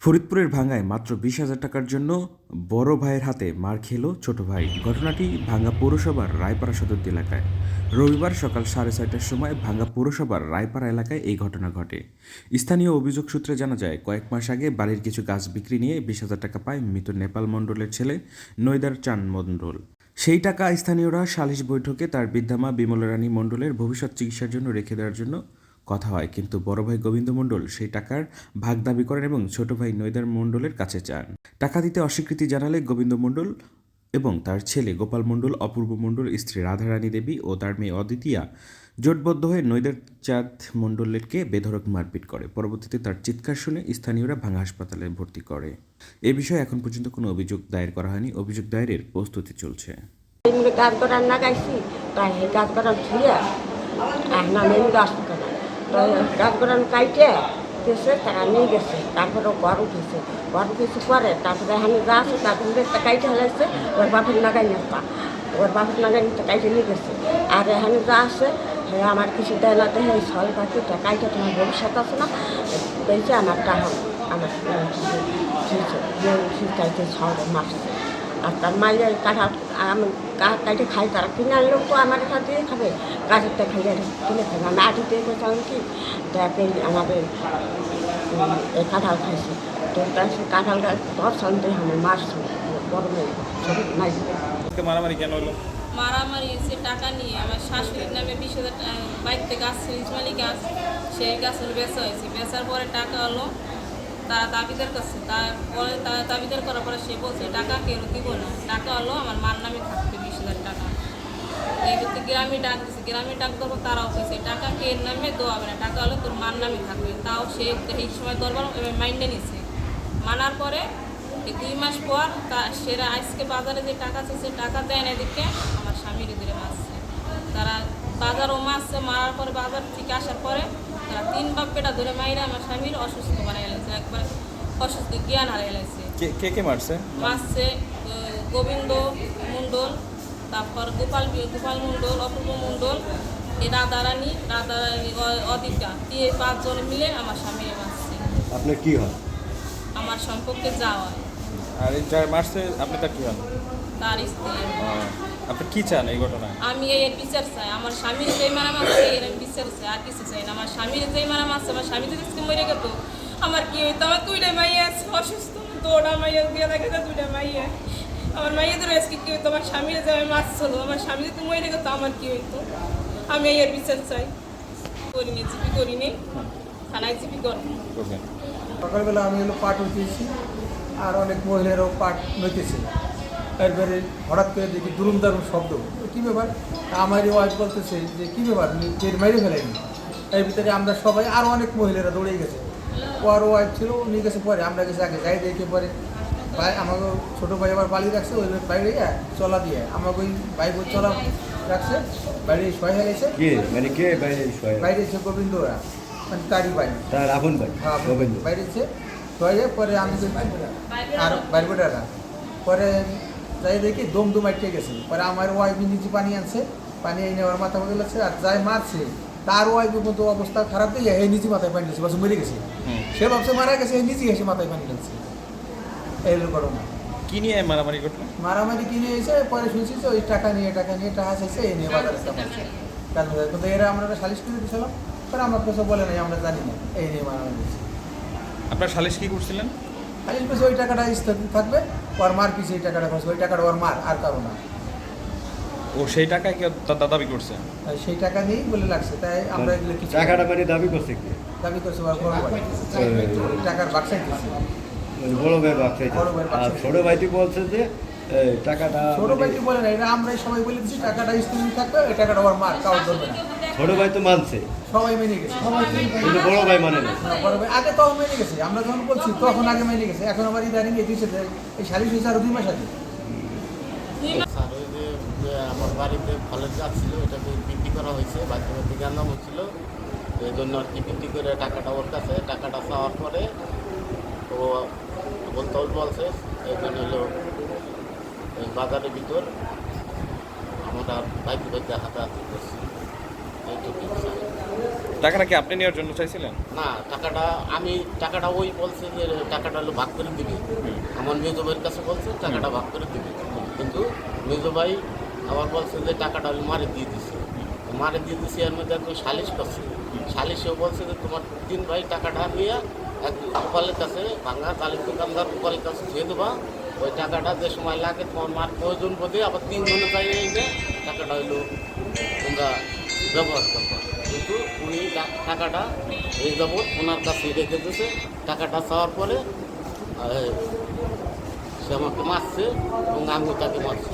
ফরিদপুরের ভাঙ্গায় মাত্র বিশ হাজার টাকার জন্য বড় ভাইয়ের হাতে মার খেল ছোট ভাই। ঘটনাটি ভাঙ্গা পৌরসভার রায়পাড়া সদর এলাকায়। রবিবার সকাল সাড়ে ছয়টার সময় ভাঙ্গা পৌরসভার রায়পাড়া এলাকায় এই ঘটনা ঘটে। স্থানীয় অভিযোগ সূত্রে জানা যায়, কয়েক মাস আগে বাড়ির কিছু গাছ বিক্রি নিয়ে বিশ হাজার টাকা পায় মৃত নেপাল মণ্ডলের ছেলে নৈদার চান মণ্ডল। সেই টাকা স্থানীয়রা সালিশ বৈঠকে তার বৃদ্ধামা বিমলা রানী মণ্ডলের ভবিষ্যৎ চিকিৎসার জন্য রেখে দেওয়ার জন্য কথা হয়। কিন্তু বড় ভাই গোবিন্দ মণ্ডল সেই টাকার ভাগ দাবি করেন এবং ছোট ভাই নৈদার মণ্ডলের কাছে চান। টাকা দিতে অস্বীকৃতি জানালে গোবিন্দ মণ্ডল এবং তার ছেলে গোপাল মণ্ডল, অপূর্ব মণ্ডল, স্ত্রী রাধারানী দেবী ও তার মেয়ে অদিতিয়া জোটবদ্ধ হয়ে নৈদার চাঁদ মণ্ডলেরকে বেধড়ক মারপিট করে। পরবর্তীতে তার চিৎকার শুনে স্থানীয়রা ভাঙা হাসপাতালে ভর্তি করে। এ বিষয়ে এখন পর্যন্ত কোনো অভিযোগ দায়ের করা হয়নি। অভিযোগ দায়েরের প্রস্তুতি চলছে। তাই আর কাইটে নিয়ে গেছে। তারপরে উঠেছে। উঠেছে পরে তারপরে এখানে আছে তারপরে ওর ওর নাগাই কাইটে নিয়ে গেছে। আর এখানে যা আছে আমার কিছু দেয় না দেয় এই ছয় বাকি কাইটে তোমার ভবিষ্যৎ আছে না? দেখছে আমার টাকা আমার চাইতে ছয় মাসে। আর তার মায়ের কাঠা আমি কাঠে খাই, তারা কিনে আনলেও তো আমার কাছ দিয়ে খাবে। গাছেরটা খাই আর কিনে খাবে। আমি আটি দিয়ে বলছিলাম কি তাকে আমাদের কাঁঠাল খাইছে। তো তার সে কাঁঠালটা দশ সন্দেহ আমার মাস আজকে মারামারি কেন হলো? মারামারি, সে টাকা নিয়ে আমার শাশুড়ির নামে বিশ হাজার বাড়িতে গাছ ইসমালি গাছ সেই গাছ হলো বেচা হয়েছে। বেচার পরে টাকা হলো তারা দাবিদার করছে। তারপরে তারা দাবিদার করার পরে সে বলছে, টাকা কেউ দিব না। টাকা হলো আমার মার নামে থাকবে বিশ হাজার টাকা। করতে গ্রামে ডাক দিছে। গ্রামে ডাক দেবো তারাও কইছে, টাকা কে নামে দেওয়া হবে না। টাকা হলো তোর মার নামে থাকবে। তাও সে এই সময় দরবার মাইন্ডে নিছে। মানার পরে দুই মাস পর তা সেরা আজকে বাজারে যে টাকা আছে, সে টাকা দেয় না এদিকে। স্বামীর ধরে মারছে তারা বাজারও মারছে মারার পরে বাজার থেকে আসার পরে তারা তিন বাপ্পেটা ধরে মাইরা আমার স্বামীর অসুস্থ বানাই এলাইছে একবার অসুস্থ জ্ঞান হারাই এলাইছে কে কে মারছে? মারছে গোবিন্দ মণ্ডল তারপর গোপাল গোপাল মণ্ডল অপূর্ব মণ্ডল এই রাধারানী রাধারানী অ- অদিতা দিয়ে পাঁচজন মিলে আমার স্বামীরে মারছে। আপনার কি হয়? আমার সম্পর্কে যাওয়া আর এই যার মারছে আপনি তার কি হন তার স্ত্রী। আহ, আপনি কি চান এই ঘটনায়? আমি এর বিচার চাই আমার স্বামীর যেই মারা মারছে এর আমি বিচার চাই আর কিছু চাই না। আমার স্বামীর যেই মারা মারছে আমার স্বামী যদি আজকে মরে গেত আমার কি হইতো? আমার দুইটা মাইয়া আছে অসুস্থ। দৌড়া মাইয়া দিয়ে লাগে দুইটা মাইয়া। আমার মাইয়াদের আজকে কি হইতো? আমার স্বামীর যে আমি মাছ মারছিল আমার স্বামী যদি মরে গেত আমার কি হইতো? আমি এর বিচার চাই। করিনি জিপি করিনি। থানায় জিপি করব করবেন সকালবেলা আমি হলো পাট উঠিয়েছি আর অনেক মহিলারাও পাট নইতেছে এরপরে হঠাৎ করে দেখি দুরুম দারুম শব্দ কী ব্যাপার? আমারই ওয়াইফ বলতেছে যে কী ব্যাপার? টের মেরে ফেলেনি এর ভিতরে আমরা সবাই আরও অনেক মহিলারা দৌড়ে গেছে। ও আরও ওয়াইফ ছিল নিয়ে গেছে পরে। আমরা গেছে আগে যাই দেখে পরে। ভাই আমাকে ছোটো ভাই আবার পালিয়ে রাখছে ওই বাইরে চলা দিয়ে আমাকে ওই ভাই বোন চলা রাখছে বাইরে সহায় কে? মানে কে বাইরে? বাইরে এসে গোবিন্দরা মানে তারই বাড়ি তার আপন ভাই হ্যাঁ, গোবিন্দ। বাইরেছে হয়ে পরে আমি আর বাইরবোটারা পরে যাই দেখি দম দম আটকে গেছে। পরে আমার ওয়াইফ নিচে পানি আনছে পানি এনে ওর মাথা মধ্যে লাগছে আর যাই মারছে তার ওয়াইফ মতো অবস্থা খারাপ দিয়ে এই নিচে মাথায় পানি লাগছে বলছে মরে গেছে। সে ভাবছে মারা গেছে এই নিচে এসে মাথায় পানি লাগছে এই ঘটনা। কি নিয়ে মারামারি ঘটলো মারামারি কিনে এসে পরে শুনছি যে ওই টাকা নিয়ে টাকা নিয়ে টাকা চাইছে এই নিয়ে বাজারে। কিন্তু এরা আমরা সালিশ করে দিয়েছিলাম পরে আমার কিছু বলে নাই আমরা জানি না এই নিয়ে মারামারি আপনার সালিশ কি করছিলেন? ওই টাকাটা স্থগিত থাকবে ওর মার পিছিয়ে এই টাকাটা খরচ ওই টাকাটা ওর মার আর কারও না। ও সেই টাকায় কি তার দাবি করছে? সেই টাকা নিয়েই বলে লাগছে তাই আমরা এগুলো কিছু টাকাটা মানে দাবি করছে কি? দাবি করছে ওর বড় ভাই। টাকার বাক্সাই দিচ্ছে। বড় ভাই আর ছোট ভাইটি বলছে যে টাকাটা ছোট বলে না এটা আমরাই সবাই বলে দিচ্ছি টাকাটা থাকবে এই টাকাটা মার ধরবে না। ছোট ভাই তো মানছে। সবাই মেনে গেছে। কিন্তু বড় ভাই মানে না। না, বড় ভাই আগে তখন মেনে গেছে আমরা যখন বলছি তখন আগে মেনে গেছে এখন আমার ইদানিং এই দিয়েছে এই হয়েছে আরও দুই মাস আগে। ওই যে যে আমার বাড়িতে ফলের গাছ ছিল ওটাকে বিক্রি করা হয়েছে বাড়িতে বাড়িতে জ্ঞান হচ্ছিল। এই জন্য আর কি বিক্রি করে টাকাটা ওর কাছে টাকাটা চাওয়ার পরে ও বলতে বলছে এই জন্য হলো এই বাজারের ভিতর আমরা বাইকে বাইকে হাতে হাতে করছি টাকাটা কি আপনি নেওয়ার জন্য চাইছিলেন? না টাকাটা আমি টাকাটা ওই বলছে যে টাকাটা হলো ভাগ করে দিবে। আমার মেজো ভাইয়ের কাছে বলছে টাকাটা ভাগ করে দিবে। কিন্তু মেজো ভাই আবার বলছে যে টাকাটা আমি মারে দিয়ে দিছি। মারে দিয়ে দিছি এর মধ্যে একদম সালিশ করছে। সালিশেও বলছে যে তোমার তিন ভাই টাকাটা নিয়ে এক গোপালের কাছে ভাঙ্গা তালের দোকানদার গোপালের কাছে ধুয়ে দেবা। ওই টাকাটা যে সময় লাগে তোমার মার প্রয়োজন বোধে আবার তিন তিনজনে যাই যে টাকাটা হইল তোমরা ব্যবহার করবা। কিন্তু উনি টাকাটা এই যাবৎ ওনার কাছে রেখে দিয়েছে, টাকাটা চাওয়ার পরে সে আমাকে মারছে এবং আমিও তাকে মারছি।